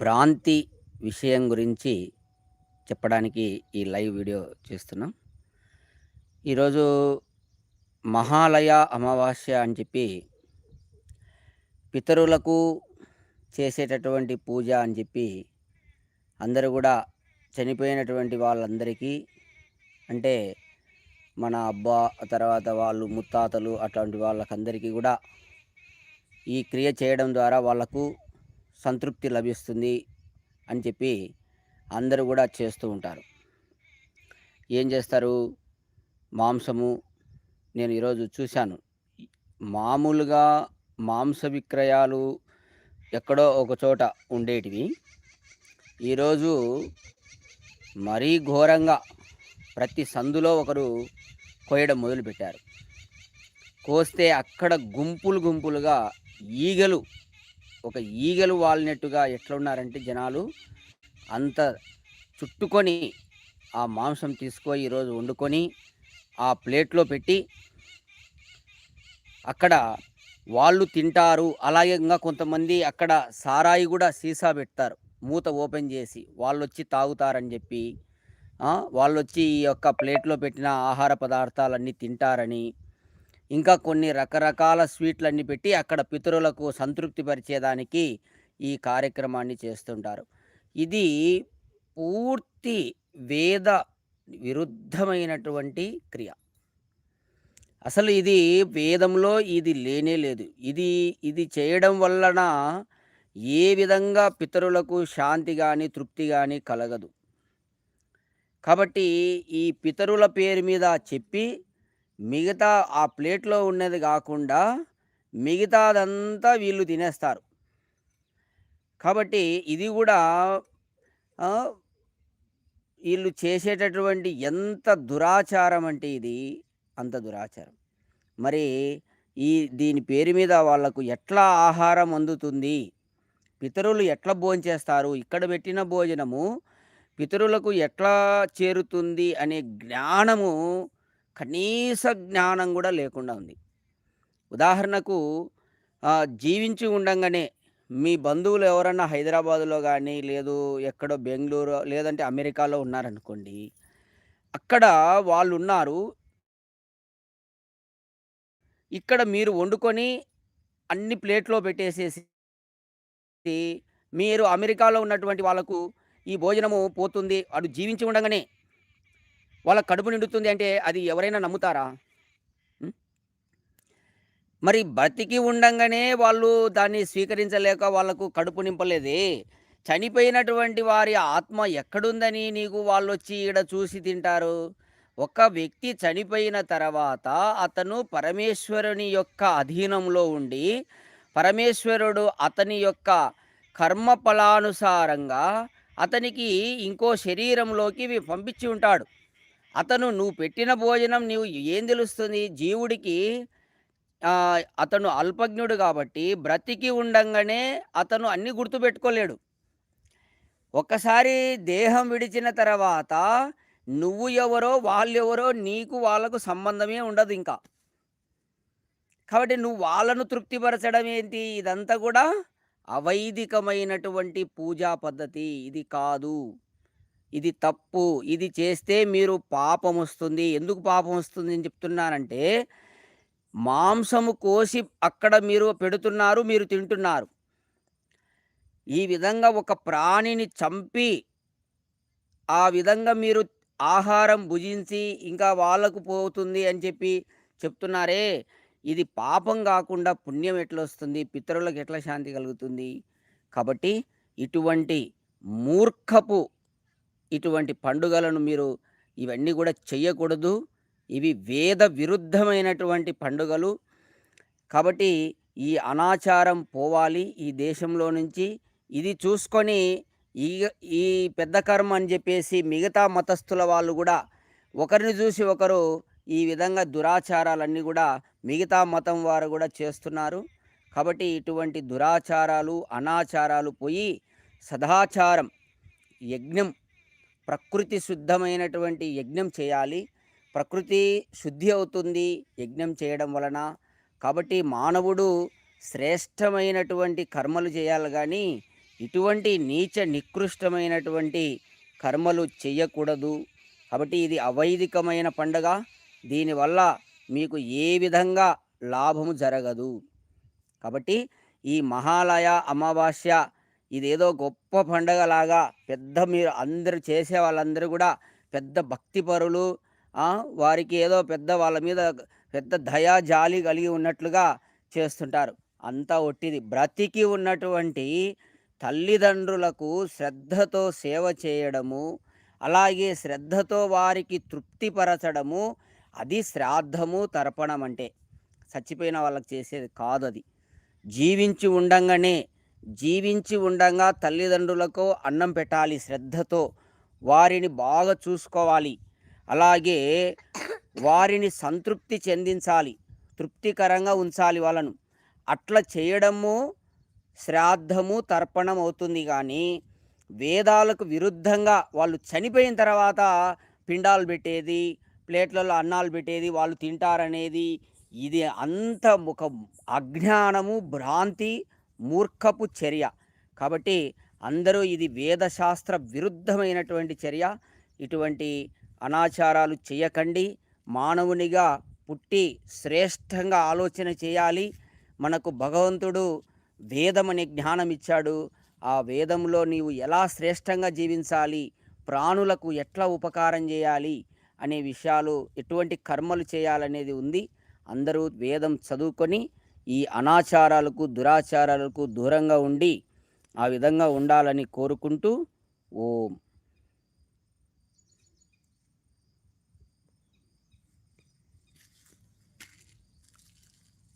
భ్రాంతి విషయం గురించి చెప్పడానికి ఈ లైవ్ వీడియో చేస్తున్నాం. ఈరోజు మహాలయ అమావాస్య అని చెప్పి పితరులకు చేసేటటువంటి పూజ అని చెప్పి అందరూ కూడా చనిపోయినటువంటి వాళ్ళందరికీ అంటే మన అబ్బా, తర్వాత వాళ్ళు ముత్తాతలు అట్లాంటి వాళ్ళకందరికీ కూడా ఈ క్రియ చేయడం ద్వారా వాళ్ళకు సంతృప్తి లభిస్తుంది అని చెప్పి అందరూ కూడా చేస్తూ ఉంటారు. ఏం చేస్తారు? మాంసము నేను ఈరోజు చూశాను. మామూలుగా మాంస విక్రయాలు ఎక్కడో ఒక చోట ఉండేటివి. ఈరోజు మరీ ఘోరంగా ప్రతి సందులో ఒకరు కోయడం మొదలుపెట్టారు. కోస్తే అక్కడ గుంపులు గుంపులుగా ఈగలు ఒక ఈగలు వాలినట్టుగా ఎట్లున్నారంటే జనాలు అంత చుట్టుకొని ఆ మాంసం తీసుకొని ఈరోజు వండుకొని ఆ ప్లేట్‌లో పెట్టి అక్కడ వాళ్ళు తింటారు. అలాగే ఇంకా కొంతమంది అక్కడ సారాయి కూడా సీసా పెడతారు. మూత ఓపెన్ చేసి వాళ్ళు వచ్చి తాగుతారని చెప్పి వాళ్ళు వాళ్ళొచ్చి ఈ యొక్క ప్లేట్‌లో పెట్టిన ఆహార పదార్థాలన్నీ తింటారని, ఇంకా కొన్ని రకరకాల స్వీట్‌లన్నీ పెట్టి అక్కడ పితరులకు సంతృప్తి పరిచేదానికి ఈ కార్యక్రమాన్ని చేస్తుంటారు. ఇది పూర్తి వేద విరుద్ధమైనటువంటి క్రియ. అసలు ఇది వేదంలో ఇది లేనే లేదు. ఇది ఇది చేయడం వలన ఏ విధంగా పితరులకు శాంతి కానీ తృప్తి కానీ కలగదు. కాబట్టి ఈ పితరుల పేరు మీద చెప్పి, మిగతా ఆ ప్లేట్‌లో ఉన్నది కాకుండా మిగతాదంతా వీళ్ళు తినేస్తారు. కాబట్టి ఇది కూడా వీళ్ళు చేసేటటువంటి ఎంత దురాచారం అంటే ఇది అంత దురాచారం. మరి ఈ దీని పేరు మీద వాళ్ళకు ఎట్లా ఆహారం అందుతుంది? పితరులు ఎట్లా భోంచేస్తారు? ఇక్కడ పెట్టిన భోజనము పితరులకు ఎట్లా చేరుతుంది అనే జ్ఞానము కనీస జ్ఞానం కూడా లేకుండా ఉంది. ఉదాహరణకు జీవించి ఉండగానే మీ బంధువులు ఎవరన్నా హైదరాబాద్‌లో కానీ లేదు ఎక్కడో బెంగళూరు లేదంటే అమెరికాలో ఉన్నారనుకోండి. అక్కడ వాళ్ళు ఉన్నారు ఇక్కడ మీరు వండుకొని అన్ని ప్లేట్‌లో పెట్టేసేసి మీరు అమెరికాలో ఉన్నటువంటి వాళ్ళకు ఈ భోజనము పోతుంది. వాడు జీవించి ఉండగానే వాళ్ళ కడుపు నిండుతుంది అంటే అది ఎవరైనా నమ్ముతారా? మరి బతికి ఉండంగానే వాళ్ళు దాన్ని స్వీకరించలేక వాళ్ళకు కడుపు నింపలేదే. చనిపోయినటువంటి వారి ఆత్మ ఎక్కడుందని నీకు వాళ్ళు వచ్చి ఈడ చూసి తింటారు? ఒక వ్యక్తి చనిపోయిన తర్వాత అతను పరమేశ్వరుని యొక్క అధీనంలో ఉండి, పరమేశ్వరుడు అతని యొక్క కర్మ ఫలానుసారంగా అతనికి ఇంకో శరీరంలోకి పంపించి ఉంటాడు. అతను నువ్వు పెట్టిన భోజనం నీవు ఏం తెలుస్తుంది? జీవుడికి అతను అల్పజ్ఞుడు కాబట్టి బ్రతికి ఉండంగానే అతను అన్నీ గుర్తుపెట్టుకోలేడు. ఒక్కసారి దేహం విడిచిన తర్వాత నువ్వు ఎవరో, వాళ్ళెవరో నీకు వాళ్ళకు సంబంధమే ఉండదు ఇంకా. కాబట్టి నువ్వు వాళ్ళను తృప్తిపరచడం ఏంటి? ఇదంతా కూడా అవైదికమైనటువంటి పూజా పద్ధతి. ఇది కాదు. ఇది తప్పు. ఇది చేస్తే మీరు పాపం వస్తుంది ఎందుకు పాపం వస్తుంది అని చెప్తున్నానంటే, మాంసము కోసి అక్కడ మీరు పెడుతున్నారు. మీరు తింటున్నారు. ఈ విధంగా ఒక ప్రాణిని చంపి, ఆ విధంగా మీరు ఆహారం భుజించి ఇంకా వాళ్ళకు పోతుంది అని చెప్పి చెప్తున్నారే, ఇది పాపం కాకుండా పుణ్యం ఎట్లొస్తుంది? పితరులకు ఎట్లా శాంతి కలుగుతుంది? కాబట్టి ఇటువంటి మూర్ఖపు ఇటువంటి పండుగలను మీరు ఇవన్నీ కూడా చెయ్యకూడదు. ఇవి వేద విరుద్ధమైనటువంటి పండుగలు. కాబట్టి ఈ అనాచారం పోవాలి ఈ దేశంలో నుంచి. ఇది చూసుకొని ఈ ఈ పెద్ద కర్మ అని చెప్పేసి మిగతా మతస్థుల వాళ్ళు కూడా ఒకరిని చూసి ఒకరు ఈ విధంగా దురాచారాలన్నీ కూడా మిగతా మతం వారు కూడా చేస్తున్నారు. కాబట్టి ఇటువంటి దురాచారాలు, అనాచారాలు పోయి సదాచారం, యజ్ఞం ప్రకృతి శుద్ధమైనటువంటి యజ్ఞం చేయాలి. ప్రకృతి శుద్ధి అవుతుంది యజ్ఞం చేయడం వలన. కాబట్టి మానవుడు శ్రేష్టమైనటువంటి కర్మలు చేయాలి కానీ ఇటువంటి నీచ నికృష్టమైనటువంటి కర్మలు చేయకూడదు కాబట్టి ఇది అవైదికమైన పండగ దీనివల్ల మీకు ఏ విధంగా లాభము జరగదు కాబట్టి ఈ మహాలయ అమావాస్య ఇదేదో గొప్ప పండగలాగా పెద్ద మీరు అందరూ చేసే వాళ్ళందరూ కూడా పెద్ద భక్తిపరులు పరులు వారికి ఏదో పెద్ద వాళ్ళ మీద పెద్ద దయా జాలి కలిగి ఉన్నట్లుగా చేస్తుంటారు. అంతా ఒట్టిది. బ్రతికి ఉన్నటువంటి తల్లిదండ్రులకు శ్రద్ధతో సేవ చేయడము అలాగే శ్రద్ధతో వారికి తృప్తిపరచడము అది శ్రాద్ధము తర్పణం అంటే. చచ్చిపోయిన వాళ్ళకి చేసేది కాదు అది జీవించి ఉండంగానే జీవించి ఉండగా తల్లిదండ్రులకు అన్నం పెట్టాలి శ్రద్ధతో వారిని బాగా చూసుకోవాలి. అలాగే వారిని సంతృప్తి చెందించాలి తృప్తికరంగా ఉంచాలి వాళ్ళను. అట్లా చేయడము శ్రాద్ధము తర్పణం అవుతుంది కానీ వేదాలకు విరుద్ధంగా వాళ్ళు చనిపోయిన తర్వాత పిండాలు పెట్టేది ప్లేట్లలో అన్నాలు పెట్టేది వాళ్ళు తింటారనేది ఇది అంత ఒక అజ్ఞానము భ్రాంతి మూర్ఖపు చర్య. కాబట్టి అందరూ ఇది వేదశాస్త్ర విరుద్ధమైనటువంటి చర్య. ఇటువంటి అనాచారాలు చేయకండి. మానవునిగా పుట్టి శ్రేష్టంగా ఆలోచన చేయాలి. మనకు భగవంతుడు వేదం అనే జ్ఞానం ఇచ్చాడు. ఆ వేదంలో నీవు ఎలా శ్రేష్టంగా జీవించాలి? ప్రాణులకు ఎట్లా ఉపకారం చేయాలి? అనే విషయాలు ఎటువంటి కర్మలు చేయాలనేది ఉంది. అందరూ వేదం చదువుకొని ఈ అనాచారాలకు దురాచారాలకు దూరంగా ఉండి ఆ విధంగా ఉండాలని కోరుకుంటూ ఓం.